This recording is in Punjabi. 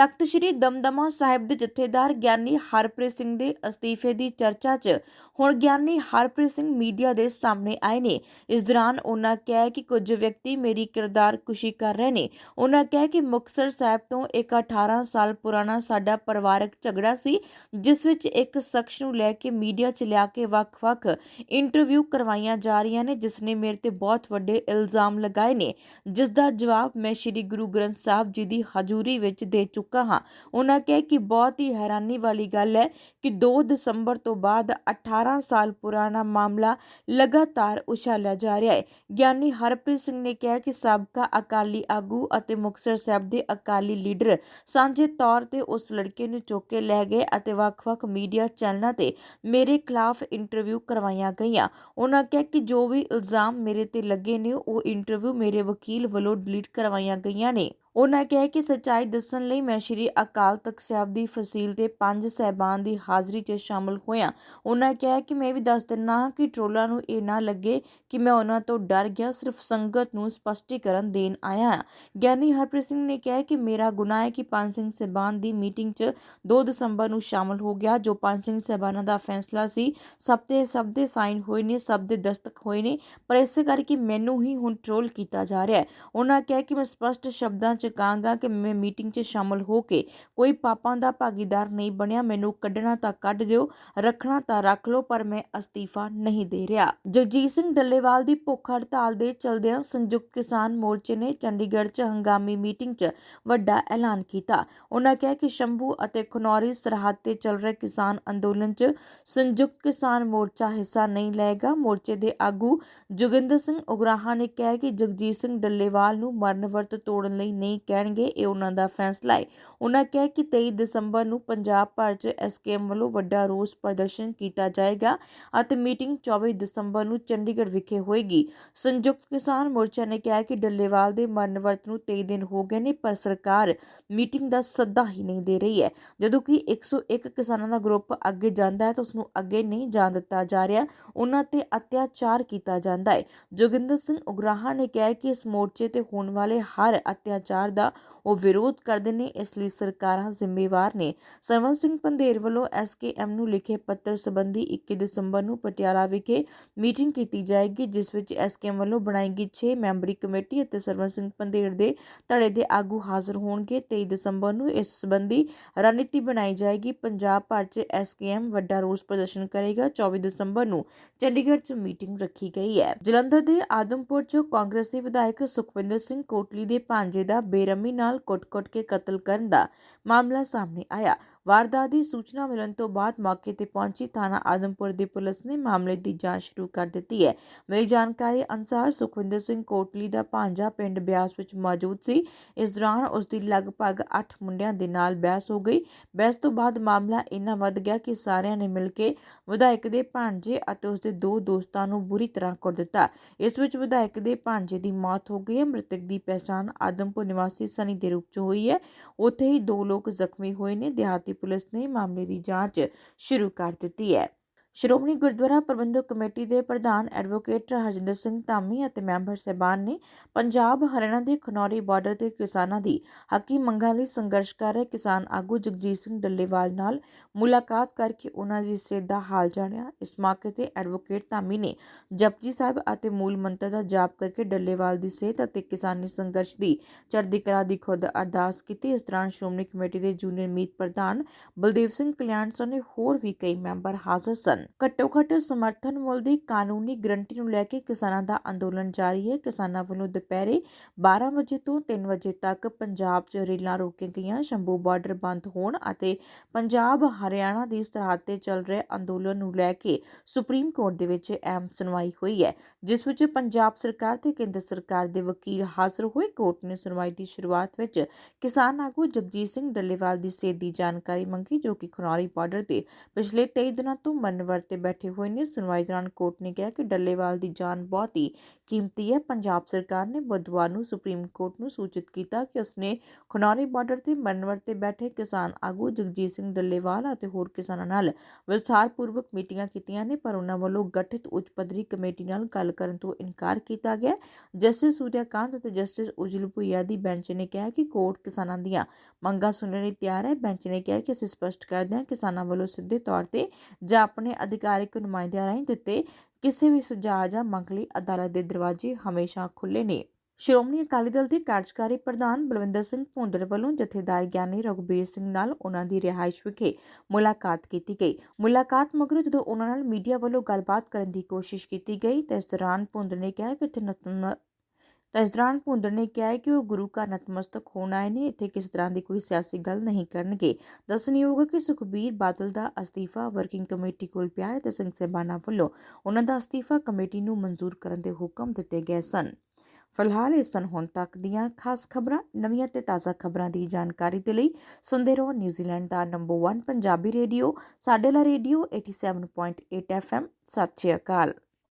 ਤਖਤ ਸ੍ਰੀ ਦਮਦਮਾ ਸਾਹਿਬ ਦੇ ਜਥੇਦਾਰ ਗਿਆਨੀ ਹਰਪ੍ਰੀਤ ਸਿੰਘ ਦੇ ਅਸਤੀਫੇ ਦੀ ਚਰਚਾ 'ਚ ਹੁਣ ਗਿਆਨੀ ਹਰਪ੍ਰੀਤ ਸਿੰਘ ਮੀਡੀਆ ਦੇ ਸਾਹਮਣੇ ਆਏ ਨੇ। ਇਸ ਦੌਰਾਨ ਉਹਨਾਂ ਕਿਹਾ ਕਿ ਕੁਝ ਵਿਅਕਤੀ ਮੇਰੀ ਕਿਰਦਾਰ ਕੁਸ਼ੀ ਕਰ ਰਹੇ ਨੇ। ਉਹਨਾਂ ਕਿਹਾ ਕਿ ਮੁਕਤਸਰ ਸਾਹਿਬ ਤੋਂ ਇੱਕ 18 ਸਾਲ ਪੁਰਾਣਾ ਸਾਡਾ ਪਰਿਵਾਰਕ ਝਗੜਾ ਸੀ, ਜਿਸ ਵਿੱਚ ਇੱਕ ਸ਼ਖਸ ਨੂੰ ਲੈ ਕੇ ਮੀਡੀਆ 'ਚ ਲਿਆ ਕੇ ਵੱਖ-ਵੱਖ ਇੰਟਰਵਿਊ ਕਰਵਾਈਆਂ ਜਾ ਰਹੀਆਂ ਨੇ, ਜਿਸ ਨੇ ਮੇਰੇ ਤੇ ਬਹੁਤ ਵੱਡੇ ਇਲਜ਼ਾਮ ਲਗਾਏ ਨੇ। ਜਿਸ ਦਾ ਜਵਾਬ ਮੈਂ ਸ੍ਰੀ ਗੁਰੂ ਗ੍ਰੰਥ ਸਾਹਿਬ ਜੀ ਦੀ ਹਜ਼ੂਰੀ ਵਿੱਚ ਦੇ ਚੁੱਕਾ ਹਾਂ। ਉਹਨਾਂ ਕਿਹਾ ਕਿ ਬਹੁਤ ਹੀ ਹੈਰਾਨੀ ਵਾਲੀ ਗੱਲ ਹੈ ਕਿ 2 ਦਸੰਬਰ ਤੋਂ ਬਾਅਦ 18 ਸਾਲ ਪੁਰਾਣਾ ਮਾਮਲਾ ਲਗਾਤਾਰ ਉਛਾਲਿਆ ਜਾ ਰਿਹਾ ਹੈ। ਗਿਆਨੀ ਹਰਪ੍ਰੀਤ ਸਿੰਘ ਨੇ ਕਿਹਾ ਕਿ ਸਾਬਕਾ ਅਕਾਲੀ ਆਗੂ ਅਤੇ ਮੁਕਤਸਰ ਸਾਹਿਬ ਦੇ ਅਕਾਲੀ ਲੀਡਰ ਸਾਂਝੇ ਤੌਰ ਤੇ ਉਸ ਲੜਕੇ ਨੂੰ ਚੁੱਕ ਕੇ ਲੈ ਗਏ ਅਤੇ ਵੱਖ-ਵੱਖ ਮੀਡੀਆ ਚੈਨਲਾਂ ਤੇ ਮੇਰੇ ਖਿਲਾਫ ਇੰਟਰਵਿਊ ਕਰਵਾਈਆਂ ਗਈਆਂ। ਉਹਨਾਂ ਕਿਹਾ ਕਿ ਜੋ ਵੀ ਇਲਜ਼ਾਮ ਮੇਰੇ ਤੇ ਲੱਗੇ ਨੇ, ਉਹ ਇੰਟਰਵਿਊ ਮੇਰੇ ਵਕੀਲ ਵੱਲੋਂ ਡਿਲੀਟ ਕਰਵਾਈਆਂ ਗਈਆਂ ਨੇ। ਉਹਨਾਂ ਕਿਹਾ ਕਿ ਸੱਚਾਈ ਦੱਸਣ ਲਈ ਮੈਂ ਸ਼੍ਰੀ ਅਕਾਲ ਤਖਤ ਸਾਹਿਬ ਦੀ ਫਸੀਲ ਤੇ ਪੰਜ ਸਹਿਬਾਨ ਦੀ ਹਾਜ਼ਰੀ 'ਚ ਸ਼ਾਮਲ ਹੋਇਆ। ਉਹਨਾਂ ਕਿਹਾ ਕਿ ਮੈਂ ਵੀ ਦੱਸ ਦਿੰਨਾ ਹਾਂ ਕਿ ਟਰੋਲਾਂ ਨੂੰ ਇਹ ਨਾ ਲੱਗੇ ਕਿ ਮੈਂ ਉਹਨਾਂ ਤੋਂ ਡਰ ਗਿਆ, ਸਿਰਫ ਸੰਗਤ ਨੂੰ ਸਪਸ਼ਟੀਕਰਨ ਦੇਣ ਆਇਆ ਹਾਂ। ਗਿਆਨੀ ਹਰਪ੍ਰੀਤ ਸਿੰਘ ਨੇ ਕਿਹਾ ਕਿ ਮੇਰਾ ਗੁਨਾਹ ਹੈ ਕਿ ਪੰਜ ਸਿੰਘ ਸਹਿਬਾਨ ਦੀ ਮੀਟਿੰਗ 'ਚ 2 ਦਸੰਬਰ ਨੂੰ ਸ਼ਾਮਲ ਹੋ ਗਿਆ, ਜੋ ਪੰਜ ਸਿੰਘ ਸਹਿਬਾਨਾਂ ਦਾ ਫੈਸਲਾ ਸੀ। ਸਭ ਤੇ ਸਭ ਦੇ ਸਾਈਨ ਹੋਏ ਨੇ, ਸਭ ਦੇ ਦਸਤਕ ਹੋਏ ਨੇ, ਪਰ ਇਸੇ ਕਰਕੇ ਮੈਨੂੰ ਹੀ ਹੁਣ ਟਰੋਲ ਕੀਤਾ ਜਾ ਰਿਹਾ ਹੈ। ਉਹਨਾਂ ਕਿਹਾ ਕਿ ਮੈਂ ਸਪਸ਼ਟ ਸ਼ਬਦਾਂ 'ਚ ਕਹਾਂਗਾ ਕਿ ਮੈਂ ਮੀਟਿੰਗ 'ਚ ਸ਼ਾਮਲ ਹੋ ਕੇ ਕੋਈ ਪਾਪਾਂ ਦਾ ਭਾਗੀਦਾਰ ਨਹੀਂ ਬਣਿਆ। ਮੈਨੂੰ ਕੱਢਣਾ ਤਾਂ ਕੱਢ ਦਿਓ, ਰੱਖਣਾ ਤਾਂ ਰੱਖ ਲਓ, ਪਰ ਮੈਂ ਅਸਤੀਫਾ ਨਹੀਂ ਦੇ ਰਿਹਾ। ਜਗਜੀਤ ਸਿੰਘ ਡੱਲੇਵਾਲ ਦੀ ਭੁੱਖ ਹੜਤਾਲ ਦੇ ਚਲਦਿਆਂ ਸੰਯੁਕਤ ਕਿਸਾਨ ਮੋਰਚੇ ਨੇ ਚੰਡੀਗੜ੍ਹ 'ਚ ਹੰਗਾਮੀ ਮੀਟਿੰਗ 'ਚ ਵੱਡਾ ਐਲਾਨ ਕੀਤਾ। ਉਹਨਾਂ ਕਿਹਾ ਕਿ ਸ਼ੰਭੂ ਅਤੇ ਖਨੌਰੀ ਸਰਹੱਦ ਤੇ ਚੱਲ ਰਹੇ ਕਿਸਾਨ ਅੰਦੋਲਨ 'ਚ ਸੰਯੁਕਤ ਕਿਸਾਨ ਮੋਰਚਾ ਹਿੱਸਾ ਨਹੀਂ ਲਏਗਾ। ਮੋਰਚੇ ਦੇ ਆਗੂ ਜੋਗਿੰਦਰ ਸਿੰਘ ਉਗਰਾਹਾ ਨੇ ਕਿਹਾ ਕਿ ਜਗਜੀਤ ਸਿੰਘ ਡੱਲੇਵਾਲ ਨੂੰ ਮਰਨ ਵਰਤ ਤੋੜਨ ਲਈ ਨਹੀਂ ਕਹਿਣਗੇ, ਇਹ ਉਹਨਾਂ ਦਾ ਫੈਸਲਾ ਹੈ। ਉਹਨਾਂ ਕਿਹਾ ਕਿ 23 ਦਸੰਬਰ ਨੂੰ ਪੰਜਾਬ ਭਰ 'ਚ ਐਸਕੇਐਮ ਵੱਲੋਂ ਵੱਡਾ ਰੋਸ ਪ੍ਰਦਰਸ਼ਨ ਕੀਤਾ ਜਾਏਗਾ ਅਤੇ ਮੀਟਿੰਗ 24 ਦਸੰਬਰ ਨੂੰ ਚੰਡੀਗੜ੍ਹ ਵਿਖੇ ਹੋਏਗੀ। ਸੰਯੁਕਤ ਕਿਸਾਨ ਮੋਰਚਾ ਨੇ ਕਿਹਾ ਕਿ ਡੱਲੇਵਾਲ ਦੇ ਮਰਨ ਵਰਤ ਨੂੰ 23 ਦਿਨ ਹੋ ਗਏ ਨੇ, ਪਰ ਸਰਕਾਰ ਮੀਟਿੰਗ ਦਾ ਸੱਦਾ ਹੀ ਨਹੀਂ ਦੇ ਰਹੀ ਹੈ। ਜਦੋਂ ਕਿ 101 ਕਿਸਾਨਾਂ ਦਾ ਗਰੁੱਪ ਅੱਗੇ ਜਾਂਦਾ ਹੈ ਤਾਂ ਉਸ ਨੂੰ ਅੱਗੇ ਨਹੀਂ ਜਾਣ ਦਿੱਤਾ ਜਾ ਰਿਹਾ, ਉਹਨਾਂ ਤੇ ਅਤਿਆਚਾਰ ਕੀਤਾ ਜਾਂਦਾ ਹੈ। ਜੋਗਿੰਦਰ ਸਿੰਘ ਉਗਰਾਹਾ ਨੇ ਕਿਹਾ ਕਿ ਇਸ ਮੋਰਚੇ ਤੇ ਹੋਣ ਵਾਲੇ ਹਰ ਅਤਿਆਚਾਰ ਦਾ ਉਹ ਵਿਰੋਧ ਕਰਦੇ ਨੇ, ਇਸ ਲਈ ਸਰਕਾਰਾਂ ਜ਼ਿੰਮੇਵਾਰ ਨੇ। ਸਰਵਨ ਸਿੰਘ ਪੰਧੇਰ ਵੱਲੋਂ ਐਸਕੇਐਮ ਨੂੰ ਲਿਖੇ ਪੱਤਰ ਸੰਬੰਧੀ 21 ਦਸੰਬਰ ਨੂੰ ਪਟਿਆਲਾ ਵਿਖੇ ਮੀਟਿੰਗ ਕੀਤੀ ਜਾਏਗੀ, ਜਿਸ ਵਿੱਚ ਐਸਕੇਐਮ ਵੱਲੋਂ ਬਣਾਈ ਗਈ 6 ਮੈਂਬਰੀ ਕਮੇਟੀ ਅਤੇ ਸਰਵਨ ਸਿੰਘ ਪੰਧੇਰ ਦੇ ਧੜੇ ਦੇ ਆਗੂ ਹਾਜ਼ਰ ਹੋਣਗੇ। 23 ਦਸੰਬਰ ਨੂੰ ਇਸ ਸੰਬੰਧੀ ਰਣਨੀਤੀ ਬਣਾਈ ਜਾਏਗੀ। ਪੰਜਾਬ ਭਰ 'ਚ ਐਸਕੇਐਮ ਵੱਡਾ ਰੋਸ ਪ੍ਰਦਰਸ਼ਨ ਕਰੇਗਾ। 24 ਦਸੰਬਰ ਨੂੰ ਚੰਡੀਗੜ੍ਹ 'ਚ ਮੀਟਿੰਗ ਰੱਖੀ ਗਈ ਹੈ। ਜਲੰਧਰ ਦੇ ਆਦਮਪੁਰ 'ਚ ਕਾਂਗਰਸੀ ਵਿਧਾਇਕ ਸੁਖਵਿੰਦਰ ਸਿੰਘ ਕੋਟਲੀ ਦੇ ਭਾਂਜੇ ਦਾ ਬੇਰਮੀ ਨਾਲ ਕੁੱਟ-ਕੁੱਟ ਕੇ ਕਤਲ ਕਰਨ ਦਾ ਮਾਮਲਾ ਸਾਹਮਣੇ ਆਇਆ। ਵਾਰਦਾਤ ਦੀ ਸੂਚਨਾ ਮਿਲਣ ਤੋਂ ਬਾਅਦ ਮੌਕੇ ਤੇ ਪਹੁੰਚੀ ਥਾਣਾ ਆਦਮਪੁਰ ਦੀ ਪੁਲਿਸ ਨੇ ਮਾਮਲੇ ਦੀ ਜਾਂਚ ਸ਼ੁਰੂ ਕਰ ਦਿੱਤੀ ਹੈ। ਮਿਲੀ ਜਾਣਕਾਰੀ ਅਨੁਸਾਰ ਸੁਖਵਿੰਦਰ ਸਿੰਘ ਕੋਟਲੀ ਦਾ ਭਾਂਜਾ ਪਿੰਡ ਬਿਆਸ ਵਿੱਚ ਮੌਜੂਦ ਸੀ। ਇਸ ਦੌਰਾਨ ਉਸ ਦੀ ਲਗਭਗ 8 ਮੁੰਡਿਆਂ ਦੇ ਨਾਲ ਬਹਿਸ ਹੋ ਗਈ। ਬਹਿਸ ਤੋਂ ਬਾਅਦ ਮਾਮਲਾ ਇੰਨਾ ਵੱਧ ਗਿਆ ਕਿ ਸਾਰਿਆਂ ਨੇ ਮਿਲ ਕੇ ਵਿਧਾਇਕ ਦੇ ਭਾਂਜੇ ਅਤੇ ਉਸ ਦੇ ਦੋ ਦੋਸਤਾਂ ਨੂੰ ਬੁਰੀ ਤਰ੍ਹਾਂ ਕੁੱਟ ਦਿੱਤਾ। ਇਸ ਵਿੱਚ ਵਿਧਾਇਕ ਦੇ ਭਾਂਜੇ ਦੀ ਮੌਤ ਹੋ ਗਈ ਹੈ। ਮ੍ਰਿਤਕ ਦੀ ਪਛਾਣ ਆਦਮਪੁਰ ਨਿਵਾਸੀ ਸਨੀ ਦੇ ਰੂਪ 'ਚ ਹੋਈ ਹੈ। ਉੱਥੇ ਹੀ ਦੋ ਲੋਕ ਜ਼ਖਮੀ ਹੋਏ ਨੇ। ਦਿਹਾਤੀ ਪੁਲਿਸ ਨੇ ਮਾਮਲੇ ਦੀ ਜਾਂਚ ਸ਼ੁਰੂ ਕਰ ਦਿੱਤੀ ਹੈ। ਸ਼੍ਰੋਮਣੀ ਗੁਰਦੁਆਰਾ ਪ੍ਰਬੰਧਕ ਕਮੇਟੀ ਦੇ ਪ੍ਰਧਾਨ ਐਡਵੋਕੇਟ ਹਰਜਿੰਦਰ ਸਿੰਘ ਧਾਮੀ ਅਤੇ ਮੈਂਬਰ ਸਹਿਬਾਨ ਨੇ ਪੰਜਾਬ ਹਰਿਆਣਾ ਦੇ ਖਨੌਰੀ ਬਾਰਡਰ ਤੇ ਕਿਸਾਨਾਂ ਦੀ ਹੱਕੀ ਮੰਗਾਂ ਲਈ ਸੰਘਰਸ਼ ਕਰ ਰਹੇ ਕਿਸਾਨ ਆਗੂ ਜਗਜੀਤ ਸਿੰਘ ਡੱਲੇਵਾਲ ਨਾਲ ਮੁਲਾਕਾਤ ਕਰਕੇ ਉਹਨਾਂ ਦੀ ਸਿਹਤ ਦਾ ਹਾਲ ਜਾਣਿਆ। ਇਸ ਮੌਕੇ ਤੇ ਐਡਵੋਕੇਟ ਧਾਮੀ ਨੇ ਜਪਜੀ ਸਾਹਿਬ ਅਤੇ ਮੂਲ ਮੰਤਰ ਦਾ ਜਾਪ ਕਰਕੇ ਡੱਲੇਵਾਲ ਦੀ ਸਿਹਤ ਅਤੇ ਕਿਸਾਨੀ ਸੰਘਰਸ਼ ਦੀ ਚੜ੍ਹਦੀ ਕਲਾ ਦੀ ਖੁਦ ਅਰਦਾਸ ਕੀਤੀ। ਇਸ ਦੌਰਾਨ ਸ਼੍ਰੋਮਣੀ ਕਮੇਟੀ ਦੇ ਜੂਨੀਅਰ ਮੀਤ ਪ੍ਰਧਾਨ ਬਲਦੇਵ ਸਿੰਘ ਕਲਿਆਣ ਸਣੇ ਹੋਰ ਵੀ ਕਈ ਮੈਂਬਰ ਹਾਜ਼ਰ ਸਨ। ਘੱਟੋ ਘੱਟ ਸਮਰਥਨ ਮੁੱਲ ਦੀ ਕਾਨੂੰਨੀ ਗਰੰਟੀ ਨੂੰ ਲੈ ਕੇ ਕਿਸਾਨਾਂ ਦਾ ਅੰਦੋਲਨ ਜਾਰੀ ਹੈ। ਕਿਸਾਨਾਂ ਵੱਲੋਂ ਦੁਪਹਿਰੇ 12 ਵਜੇ ਤੋਂ 3 ਵਜੇ ਤੱਕ ਪੰਜਾਬ 'ਚ ਰੇਲਾਂ ਰੋਕੀਆਂ ਗਈਆਂ। ਸ਼ੰਭੂ ਬਾਰਡਰ ਬੰਦ ਹੋਣ ਅਤੇ ਪੰਜਾਬ, ਹਰਿਆਣਾ ਦੀ ਸਰਹੱਦ ਤੇ ਚੱਲ ਰਹੇ ਅੰਦੋਲਨ ਨੂੰ ਲੈ ਕੇ ਸੁਪਰੀਮ ਕੋਰਟ ਦੇ ਵਿੱਚ ਅਹਿਮ ਸੁਣਵਾਈ ਹੋਈ ਹੈ, ਜਿਸ ਵਿੱਚ ਪੰਜਾਬ ਸਰਕਾਰ ਤੇ ਕੇਂਦਰ ਸਰਕਾਰ ਦੇ ਵਕੀਲ ਹਾਜ਼ਰ ਹੋਏ। ਕੋਰਟ ਨੇ ਸੁਣਵਾਈ ਦੀ ਸ਼ੁਰੂਆਤ ਵਿੱਚ ਕਿਸਾਨ ਆਗੂ ਜਗਜੀਤ ਸਿੰਘ ਡੱਲੇਵਾਲ ਦੀ ਸਿਹਤ ਦੀ ਜਾਣਕਾਰੀ ਮੰਗੀ, ਜੋ ਕਿ ਖਨੌਰੀ ਬਾਰਡਰ ਤੇ ਪਿਛਲੇ 23 ਦਿਨਾਂ ਤੋਂ ਮਰਨ ਮਨਵਰ ਤੇ ਬੈਠੇ ਹੋਏ ਨੇ। ਸੁਣਵਾਈ ਦੌਰਾਨ ਕੋਰਟ ਨੇ ਕਿਹਾ ਕਿ ਡੱਲੇਵਾਲ ਦੀ ਜਾਨ ਬਹੁਤ ਹੀ ਕੀਮਤੀ ਹੈ। ਪੰਜਾਬ ਸਰਕਾਰ ਨੇ ਬੁੱਧਵਾਰ ਨੂੰ ਸੁਪਰੀਮ ਕੋਰਟ ਨੂੰ ਸੂਚਿਤ ਕੀਤਾ ਕਿ ਉਸਨੇ ਖਨੌਰੀ ਬਾਰਡਰ ਤੇ ਮਨਵਰ ਤੇ ਬੈਠੇ ਕਿਸਾਨ ਆਗੂ ਜਗਜੀਤ ਸਿੰਘ ਡੱਲੇਵਾਲ ਅਤੇ ਹੋਰ ਕਿਸਾਨਾਂ ਨਾਲ ਵਿਸਥਾਰਪੂਰਵਕ ਮੀਟਿੰਗਾਂ ਕੀਤੀਆਂ ਨੇ, ਪਰ ਉਹਨਾਂ ਵੱਲੋਂ ਗਠਿਤ ਉੱਚ ਪੱਧਰੀ ਕਮੇਟੀ ਨਾਲ ਗੱਲ ਕਰਨ ਤੋਂ ਇਨਕਾਰ ਕੀਤਾ ਗਿਆ। ਜਸਟਿਸ ਸੂਰਿਆਕਾਂਤ ਅਤੇ ਜਸਟਿਸ ਉਜਲ ਭੁਈਆ ਦੀ ਬੈਂਚ ਨੇ ਕਿਹਾ ਕਿ ਕੋਰਟ ਕਿਸਾਨਾਂ ਦੀਆਂ ਮੰਗਾਂ ਸੁਣਨ ਲਈ ਤਿਆਰ ਹੈ। ਬੈਂਚ ਨੇ ਕਿਹਾ ਕਿ ਅਸੀਂ ਸਪਸ਼ਟ ਕਰਦੇ ਹਾਂ ਕਿਸਾਨਾਂ ਵੱਲੋਂ ਸਿੱਧੇ ਤੌਰ ਤੇ ਜਾਂ ਆਪਣੇ ਅਧਿਕਾਰਿਕ ਨੁਮਾਇੰਦਿਆਂ ਰਾਹੀਂ ਦਿੱਤੇ ਕਿਸੇ ਵੀ ਸੁਝਾਅ ਜਾਂ ਮੰਗ ਲਈ ਅਦਾਲਤ ਦੇ ਦਰਵਾਜ਼ੇ ਹਮੇਸ਼ਾ ਖੁੱਲ੍ਹੇ ਨੇ। ਸ਼੍ਰੋਮਣੀ ਅਕਾਲੀ ਦਲ ਦੇ ਕਾਰਜਕਾਰੀ ਪ੍ਰਧਾਨ ਬਲਵਿੰਦਰ ਸਿੰਘ ਭੁੰਦੜ ਵੱਲੋਂ ਜਥੇਦਾਰ ਗਿਆਨੀ ਰਘੁਬੀਰ ਸਿੰਘ ਨਾਲ ਉਹਨਾਂ ਦੀ ਰਿਹਾਇਸ਼ ਵਿਖੇ ਮੁਲਾਕਾਤ ਕੀਤੀ ਗਈ। ਮੁਲਾਕਾਤ ਮਗਰੋਂ ਜਦੋਂ ਉਹਨਾਂ ਨਾਲ ਮੀਡੀਆ ਵੱਲੋਂ ਗੱਲਬਾਤ ਕਰਨ ਦੀ ਕੋਸ਼ਿਸ਼ ਕੀਤੀ ਗਈ, ਤਾਂ ਇਸ ਦੌਰਾਨ ਭੁੰਦੜ ਨੇ ਕਿਹਾ ਕਿ ਉੱਥੇ ਤਾਂ ਇਸ ਦੌਰਾਨ ਭੁੰਦੜ ਨੇ ਕਿਹਾ ਕਿ ਉਹ ਗੁਰੂ ਘਰ ਨਤਮਸਤਕ ਹੋਣ ਆਏ ਨੇ, ਇੱਥੇ ਕਿਸ ਤਰ੍ਹਾਂ ਦੀ ਕੋਈ ਸਿਆਸੀ ਗੱਲ ਨਹੀਂ ਕਰਨਗੇ। ਦੱਸਣਯੋਗ ਹੈ ਕਿ ਸੁਖਬੀਰ ਬਾਦਲ ਦਾ ਅਸਤੀਫਾ ਵਰਕਿੰਗ ਕਮੇਟੀ ਕੋਲ ਪਿਆ ਹੈ ਤੇ ਸਿੰਘ ਸਾਹਿਬਾਨਾਂ ਵੱਲੋਂ ਉਹਨਾਂ ਦਾ ਅਸਤੀਫਾ ਕਮੇਟੀ ਨੂੰ ਮਨਜ਼ੂਰ ਕਰਨ ਦੇ ਹੁਕਮ ਦਿੱਤੇ ਗਏ ਸਨ। ਫਿਲਹਾਲ ਇਸ ਸਨ ਹੁਣ ਤੱਕ ਦੀਆਂ ਖਾਸ ਖਬਰਾਂ। ਨਵੀਆਂ ਤੇ ਤਾਜ਼ਾ ਖਬਰਾਂ ਦੀ ਜਾਣਕਾਰੀ ਦੇ ਲਈ ਸੁਣਦੇ ਰਹੋ ਨਿਊਜ਼ੀਲੈਂਡ ਦਾ ਨੰਬਰ 1 ਪੰਜਾਬੀ ਰੇਡੀਓ, ਸਾਡੇ ਲਾ ਰੇਡੀਓ 87.8 FM ਸਤਿ ਸ਼੍ਰੀ ਅਕਾਲ।